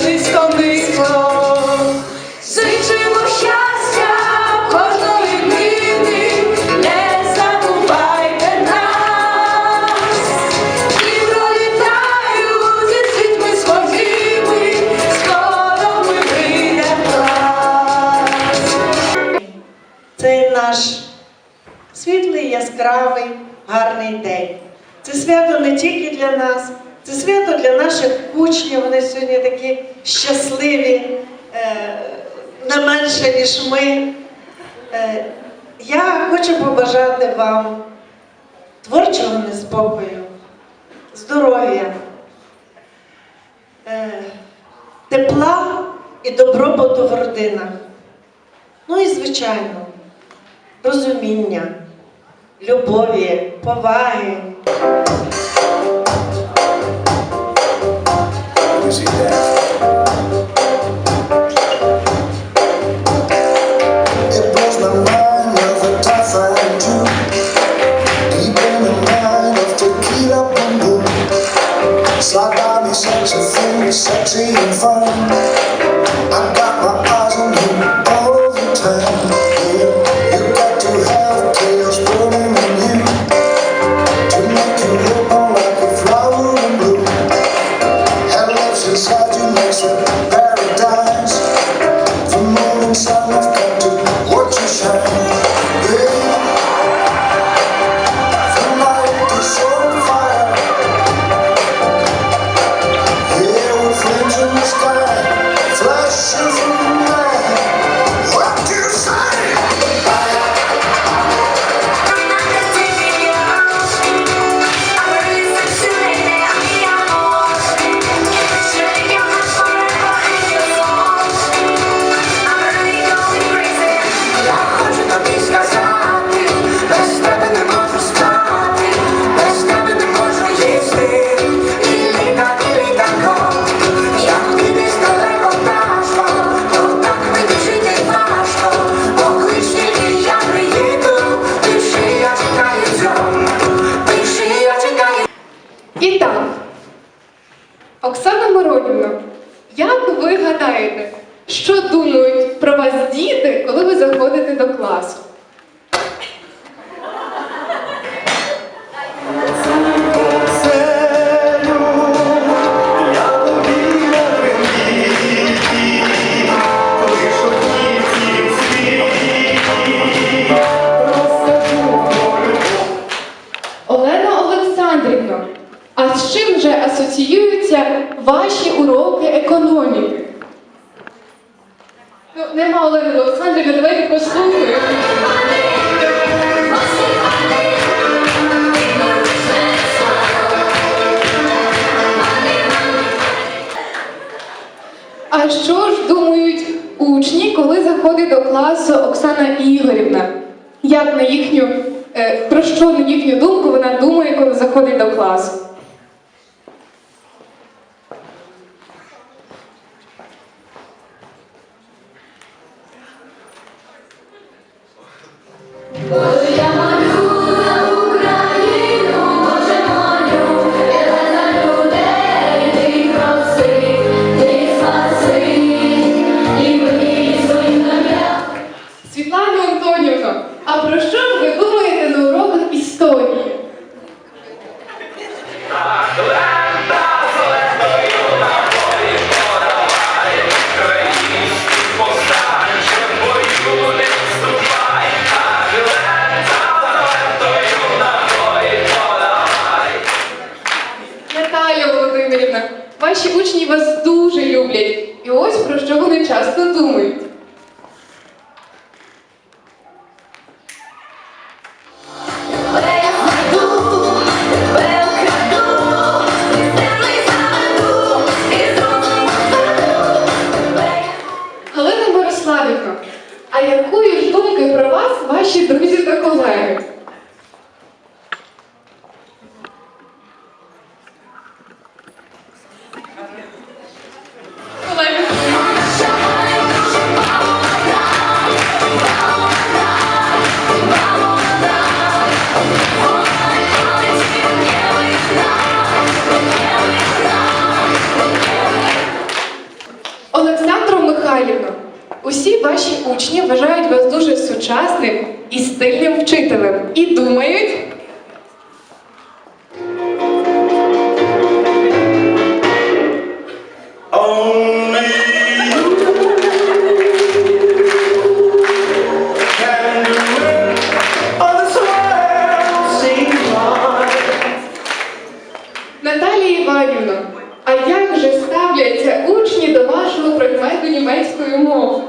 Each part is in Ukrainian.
низько, низько. Зичимо щастя кожної днини, не забувайте нас. І пролітають зі світми своїми, скоро ми прийдемо клас. Наш світлий, яскравий, гарний день. Це свято не тільки для нас. Це свято для наших учнів, вони сьогодні такі щасливі, е, не менше, ніж ми. Е, я хочу побажати вам творчого неспокою, здоров'я, е, тепла і добробуту в родинах. Ну і, звичайно, розуміння, любові, поваги. see that. in the class. А що ж думають учні, коли заходить до класу Оксана Ігорівна? Як на їхню, е, про що на їхню думку вона думає, коли заходить до класу? Боже! Наші учні вас дуже люблять. І ось про що вони часто думають. вчителем і думають. Наталія Іванівна, а як же ставляться учні до вашого предмету німецької мови?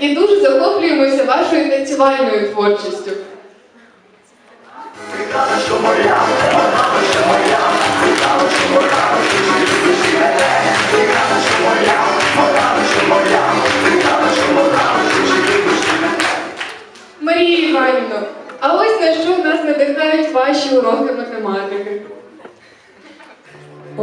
І дуже захоплюємося вашою танцювальною творчістю. Марія Іванівна, а ось на що нас надихають ваші уроки математики. А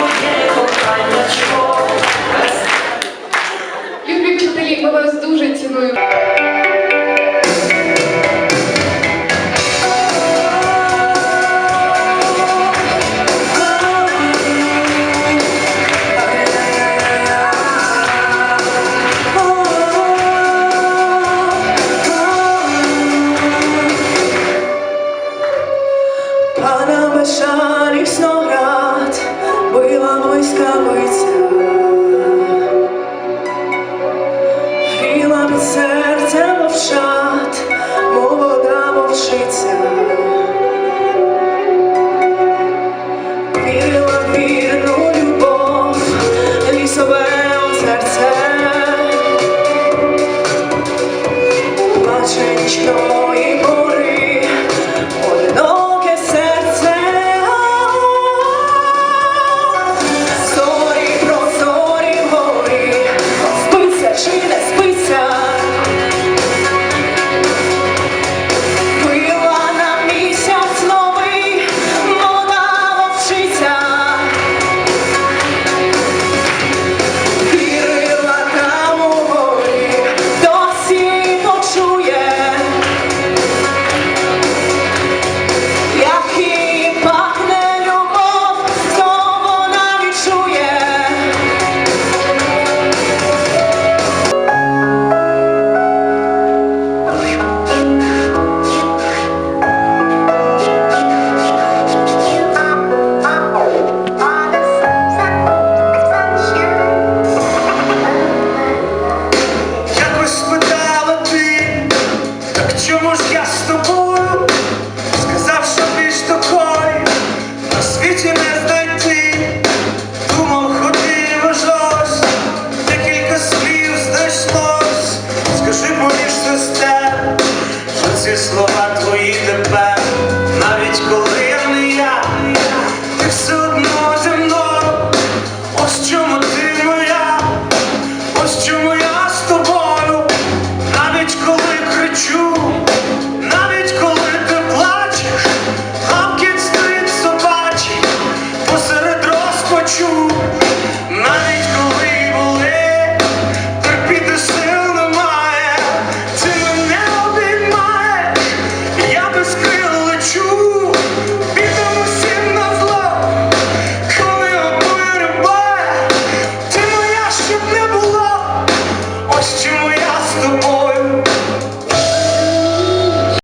моє коханнячко, весну Любі вчителі, ми вас дуже цінуємо.